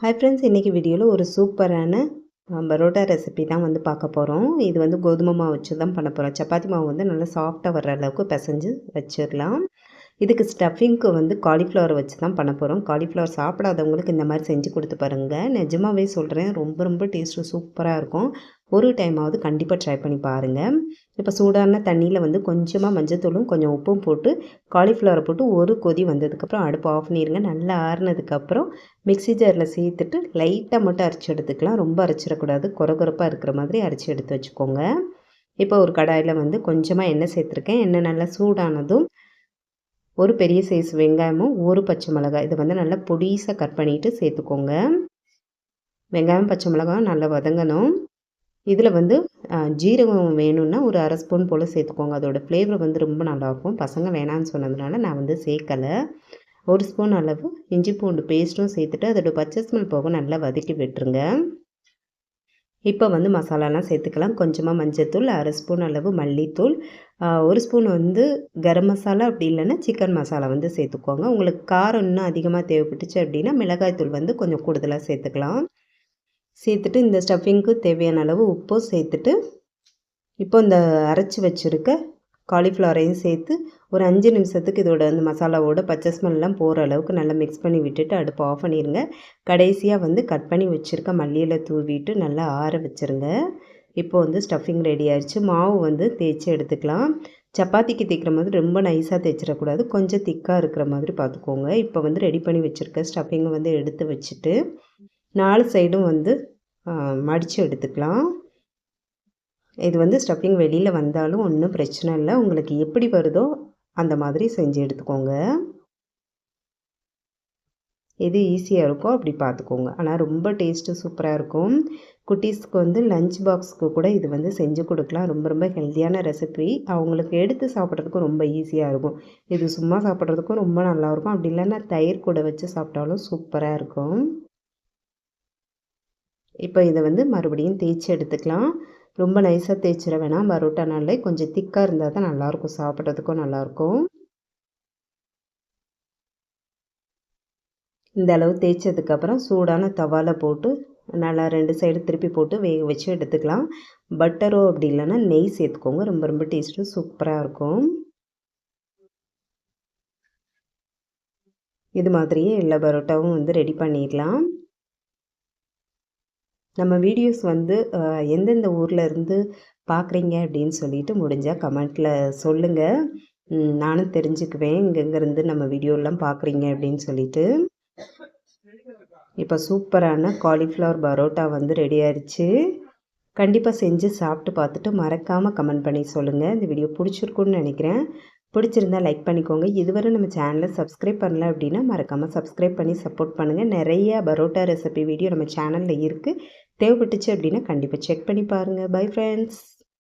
Hi friends இன்றைக்கி வீடியோவில் ஒரு சூப்பரான பரோட்டா ரெசிபி தான் வந்து பார்க்க போகிறோம் இது வந்து கோதுமை மாவு வச்சு தான் பண்ண போகிறோம் சப்பாத்தி மாவு வந்து நல்லா சாஃப்டாக வர்ற அளவுக்கு பிசைஞ்சு வச்சிடலாம். இதுக்கு ஸ்டஃபிங்க்கு வந்து காலிஃப்ளவர் வச்சு தான் பண்ண போகிறோம் காலிஃப்ளவர் சாப்பிடாதவங்களுக்கு இந்த மாதிரி செஞ்சு கொடுத்து பாருங்கள் நிஜமாகவே சொல்கிறேன் ரொம்ப ரொம்ப டேஸ்ட்டு சூப்பராக இருக்கும். ஒரு டைமாவது கண்டிப்பாக ட்ரை பண்ணி பாருங்கள் இப்போ சூடான தண்ணியில் வந்து கொஞ்சமாக மஞ்சத்தூளும் கொஞ்சம் உப்பும் போட்டு காலிஃப்ளவரை போட்டு ஒரு கொதி வந்ததுக்கப்புறம் அடுப்பு ஆஃப் பண்ணிடுங்க நல்லா ஆறுனதுக்கப்புறம் மிக்சி ஜாரில் சேர்த்துட்டு லைட்டாக மட்டும் அரைச்சி எடுத்துக்கலாம். ரொம்ப அரைச்சிடக்கூடாது. குறகுறப்பாக இருக்கிற மாதிரி அரைச்சி எடுத்து வச்சுக்கோங்க. இப்போ ஒரு கடாயில் வந்து கொஞ்சமாக எண்ணெய் சேர்த்துருக்கேன். எண்ணெய் நல்லா சூடானதும் ஒரு பெரிய சைஸ் வெங்காயமும் ஒரு பச்சை மிளகாய் இதை வந்து நல்லா பொடிசாக கட் பண்ணிவிட்டு சேர்த்துக்கோங்க. வெங்காயம் பச்சை மிளகாயும் நல்லா வதங்கணும். இதில் வந்து ஜீரகம் வேணும்னா ஒரு அரை ஸ்பூன் போல் சேர்த்துக்கோங்க. அதோடய ஃப்ளேவர் வந்து ரொம்ப நல்லாயிருக்கும். பசங்க வேணான்னு சொன்னதுனால நான் வந்து சேர்க்கலை. ஒரு ஸ்பூன் அளவு இஞ்சி பூண்டு பேஸ்ட்டும் சேர்த்துட்டு அதோட பச்சை ஸ்மெல் போக நல்லா வதக்கி விட்டுருங்க. இப்போ வந்து மசாலாலாம் சேர்த்துக்கலாம். கொஞ்சமாக மஞ்சத்தூள் அரை ஸ்பூன் அளவு மல்லித்தூள். ஒரு ஸ்பூன் வந்து கரம் மசாலா அப்படி இல்லைன்னா சிக்கன் மசாலா வந்து சேர்த்துக்கோங்க. உங்களுக்கு காரம் இன்னும் அதிகமாக தேவைப்பட்டுச்சு அப்படின்னா மிளகாய்த்தூள் வந்து கொஞ்சம் கூடுதலாக சேர்த்துக்கலாம். சேர்த்துட்டு இந்த ஸ்டஃபிங்க்கு தேவையான அளவு உப்பும் சேர்த்துட்டு இப்போ இந்த அரைச்சி வச்சுருக்க காலிஃப்ளவரையும் சேர்த்து ஒரு அஞ்சு நிமிஷத்துக்கு இதோட அந்த மசாலாவோட பச்சை ஸ்மெல்லாம் போகிற அளவுக்கு நல்லா மிக்ஸ் பண்ணி விட்டுட்டு அடுப்பு ஆஃப் பண்ணிடுங்க கடைசியாக வந்து கட் பண்ணி வச்சுருக்க மல்லியில் தூவிட்டு நல்லா ஆற வச்சுருங்க. இப்போ வந்து ஸ்டஃபிங் ரெடி ஆயிடுச்சு. மாவு வந்து தேய்ச்சி எடுத்துக்கலாம். சப்பாத்திக்கு தேய்க்கிற மாதிரி ரொம்ப நைஸாக தேய்ச்சிடக்கூடாது. கொஞ்சம் திக்காக இருக்கிற மாதிரி பார்த்துக்கோங்க. இப்போ வந்து ரெடி பண்ணி வச்சுருக்க ஸ்டஃபிங்கை வந்து எடுத்து வச்சுட்டு நாலு சைடும் வந்து மடித்து எடுத்துக்கலாம். இது வந்து ஸ்டஃபிங் வெளியில் வந்தாலும் ஒன்றும் பிரச்சனை இல்லை. உங்களுக்கு எப்படி வருதோ அந்த மாதிரி செஞ்சு எடுத்துக்கோங்க. எது ஈஸியாக இருக்கோ அப்படி பார்த்துக்கோங்க ஆனால் ரொம்ப டேஸ்ட்டு சூப்பராக இருக்கும். குட்டீஸ்க்கு வந்து லஞ்ச் பாக்ஸ்க்கு கூட இது வந்து செஞ்சு கொடுக்கலாம். ரொம்ப ரொம்ப ஹெல்த்தியான ரெசிபி அவங்களுக்கு எடுத்து சாப்பிட்றதுக்கும் ரொம்ப ஈஸியாக இருக்கும். இது சும்மா சாப்பிட்றதுக்கும் ரொம்ப நல்லாயிருக்கும் அப்படி இல்லைன்னா தயிர் கூட வச்சு சாப்பிட்டாலும் சூப்பராக இருக்கும். இப்போ இதை வந்து மறுபடியும் தேய்ச்சி எடுத்துக்கலாம். ரொம்ப நைஸாக தேய்ச்சிட வேணாம். பரோட்டானாலே கொஞ்சம் திக்காக இருந்தால் தான் நல்லாயிருக்கும். சாப்பிட்றதுக்கும் நல்லாயிருக்கும். இந்த அளவு தேய்ச்சதுக்கப்புறம் சூடான தவாவில் போட்டு நல்லா ரெண்டு சைடு திருப்பி போட்டு வேக வச்சு எடுத்துக்கலாம். பட்டரோ அப்படி இல்லைன்னா நெய் சேர்த்துக்கோங்க. ரொம்ப ரொம்ப டேஸ்ட்டும் சூப்பராக இருக்கும். இது மாதிரியே எல்லா பரோட்டாவும் வந்து ரெடி பண்ணிடலாம். நம்ம வீடியோஸ் வந்து எந்தெந்த ஊரில் இருந்து பார்க்குறீங்க அப்படின்னு சொல்லிட்டு முடிஞ்சால் கமெண்ட்டில் சொல்லுங்கள் நானும் தெரிஞ்சுக்குவேன். இங்கெங்கேருந்து நம்ம வீடியோலாம் பார்க்குறீங்க அப்படின்னு சொல்லிட்டு. இப்போ சூப்பரான காலிஃப்ளவர் பரோட்டா வந்து ரெடி ஆயிடுச்சு கண்டிப்பாக செஞ்சு சாப்பிட்டு பார்த்துட்டு மறக்காமல் கமெண்ட் பண்ணி சொல்லுங்கள் இந்த வீடியோ பிடிச்சிருக்குன்னு நினைக்கிறேன். பிடிச்சிருந்தா லைக் பண்ணிக்கோங்க. இதுவரை நம்ம சேனலை சப்ஸ்கிரைப் பண்ணல அப்படின்னா மறக்காமல் சப்ஸ்கிரைப் பண்ணி சப்போர்ட் பண்ணுங்கள் நிறைய பரோட்டா ரெசிபி வீடியோ நம்ம சேனலில் இருக்குது தேவைப்பட்டுச்சு அப்படின்னா கண்டிப்பாக செக் பண்ணி பாருங்கள் பை ஃப்ரெண்ட்ஸ்